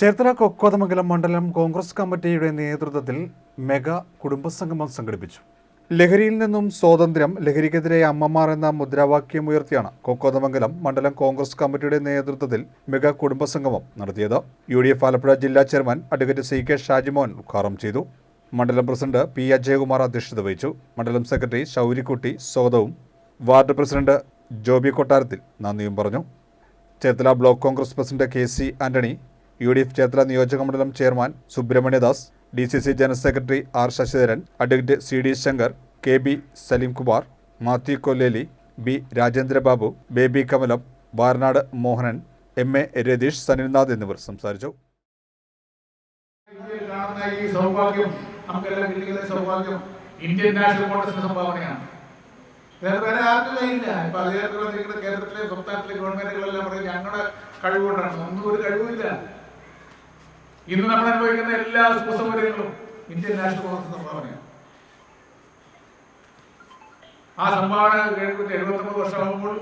ചേർത്തല കൊക്കോതമംഗലം മണ്ഡലം കോൺഗ്രസ് കമ്മിറ്റിയുടെ നേതൃത്വത്തിൽ മെഗാ കുടുംബസംഗമം സംഘടിപ്പിച്ചു. ലഹരിയിൽ നിന്നും സ്വാതന്ത്ര്യം ലഹരിക്കെതിരെ അമ്മമാർ എന്ന മുദ്രാവാക്യം ഉയർത്തിയാണ് കൊക്കോതമംഗലം മണ്ഡലം കോൺഗ്രസ് കമ്മിറ്റിയുടെ നേതൃത്വത്തിൽ മെഗാ കുടുംബസംഗമം നടത്തിയത്. യു ഡി എഫ് ആലപ്പുഴ ജില്ലാ chairman advocate C K Shajimon ഉദ്ഘാടനം ചെയ്തു. മണ്ഡലം പ്രസിഡന്റ് പി അജയകുമാർ അധ്യക്ഷത വഹിച്ചു. മണ്ഡലം സെക്രട്ടറി ശൗരിക്കുട്ടി സ്വാഗതവും വാർഡ് പ്രസിഡന്റ് ജോബി കൊട്ടാരത്തിൽ നന്ദിയും പറഞ്ഞു. Cherthala block Congress president K C Antony U D F ക്ഷേത്ര നിയോജക മണ്ഡലം chairman Subrahmanyadas D C C general secretary R Sasidharan advocate C D Sankar K B Salimkumar Mathew Kolleli B Rajendrababu Baby Kamalam Varnad Mohanan M A Ratheesh Sanilnath എന്നിവർ സംസാരിച്ചു. ഈ സൗഭാഗ്യം. നമുക്കെല്ലാം കിട്ടിയ സൗഭാഗ്യം. ഇന്ത്യൻ നാഷണൽ കോൺഗ്രസിന്റെ സംഭാവനയാണ്. വേറെ വേറെ ആർക്കും കഴിയില്ല ഇപ്പൊ വന്നിരിക്കുന്ന കേന്ദ്രത്തിലെ സംസ്ഥാനത്തിലെ ഗവൺമെന്റുകളെല്ലാം പറയും ഞങ്ങളുടെ കഴിവുകൊണ്ടാണ്. ഒന്നും ഒരു കഴിവില്ല ഇന്ന് നമ്മൾ അനുഭവിക്കുന്ന എല്ലാ സുഖസൗകര്യങ്ങളും ഇന്ത്യൻ നാഷണൽ കോൺഗ്രസ് സംഭാവനയാണ് ആ സംഭാവന എഴുപത്തൊമ്പത് വർഷമാകുമ്പോൾ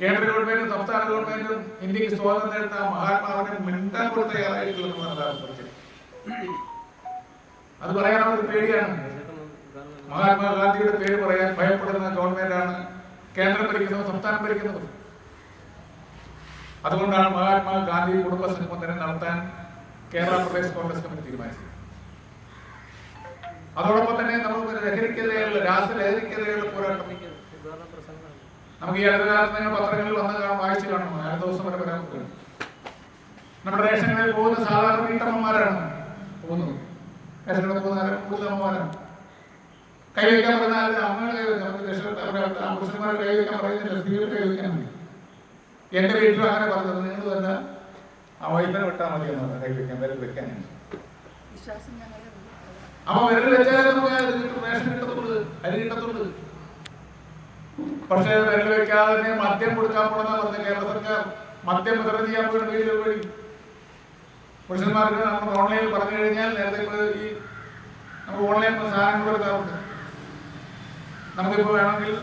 കേന്ദ്ര ഗവൺമെന്റും സംസ്ഥാന ഗവൺമെന്റും ഇന്ത്യയ്ക്ക് സ്വാതന്ത്ര്യം നേടുന്ന മഹാത്മാവിനെ മിണ്ടാൻ കൂടെ തയ്യാറായിട്ടുള്ളതാണ് അത് പറയാൻ അവർക്ക് പേടിയാണ്. മഹാത്മാഗാന്ധിയുടെ പേര് പറയാൻ ഭയപ്പെടുന്ന ഗവൺമെന്റാണ് കേന്ദ്രം ഭരിക്കുന്നതും സംസ്ഥാനം ഭരിക്കുന്നതും. അതുകൊണ്ടാണ് മഹാത്മാഗാന്ധി കുടുംബ സംഗമനം നടത്താൻ കേരള പ്രദേശ് കോൺഗ്രസ് കമ്മിറ്റി തീരുമാനിച്ചത്. അതോടൊപ്പം തന്നെ നമുക്ക് ലഹരിക്കെതിരെയുള്ള രാസലഹരിക്കെതിരെയുള്ള പോരാട്ടം. നമുക്ക് ഈ അടുത്ത കാലത്ത് നിങ്ങൾ പത്രങ്ങളിൽ വന്ന് വായിച്ചു കാണണം അടുത്ത ദിവസം വരെ വരാൻ നമ്മുടെ റേഷൻ പോകുന്ന സാധാരണ വീട്ടമ്മമാരാണ് പോകുന്നത്. റേഷൻ കടയിൽ പോകുന്ന കൂടുതൽ അമ്മമാരാണ് കൈവയ്ക്കാൻ പറഞ്ഞാൽ അമ്മകൾ നമുക്ക് രക്ഷപ്പെട്ട പുരുഷന്മാർ പറയുന്നില്ല എന്റെ വീട്ടിലും അങ്ങനെ പറഞ്ഞത്. നിങ്ങൾ തന്നെ ആ വൈഫിനെ വിട്ടാൽ മതി എന്ന് പറഞ്ഞു. വിരൽ വെക്കാൻ വിരൽ ഞങ്ങളുടെ അപ്പൊ വിരൽ വെച്ചാലേ നമുക്ക് അത് കിട്ടും റേഷൻ കിട്ടത്തുള്ളൂ അരി കിട്ടത്തുള്ളൂ. പക്ഷേ വിരൽ വെക്കാതെ തന്നെ മദ്യം കൊടുക്കാൻ പോണെന്നാ പറഞ്ഞ കേരള സർക്കാർ. മദ്യം വിതരണം ചെയ്യാൻ പോയിട്ട് വഴി പുരുഷന്മാർക്ക് നമ്മൾ ഓൺലൈനിൽ പറഞ്ഞു കഴിഞ്ഞാൽ നേരത്തെ ഈ നമുക്ക് ഓൺലൈൻ സാധനങ്ങൾ കൊടുക്കാറുണ്ട്. നമുക്കിപ്പോ വേണമെങ്കിൽ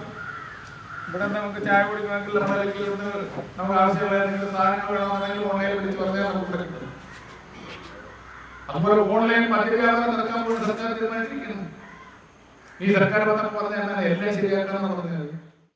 ഇവിടെ നമുക്ക് ചായ കുടിക്കണമെങ്കിൽ നമ്മുടെ അല്ലെങ്കിൽ ഇവിടെ നമുക്ക് ആവശ്യമുള്ള എന്തെങ്കിലും സാധനങ്ങൾ വേണമെന്നുണ്ടെങ്കിൽ ഓൺലൈനിൽ വിളിച്ച് പറഞ്ഞാൽ നമുക്ക് ഇവിടെ കിട്ടും അതുപോലെ ഓൺലൈൻ മദ്യവ്യാപാരം നടക്കാൻ പോലും സർക്കാർ തീരുമാനിച്ചിരിക്കുന്നു. ഈ സർക്കാർ പത്രം പറഞ്ഞ എല്ലാം ശരിയാക്കണം എന്ന് പറഞ്ഞത്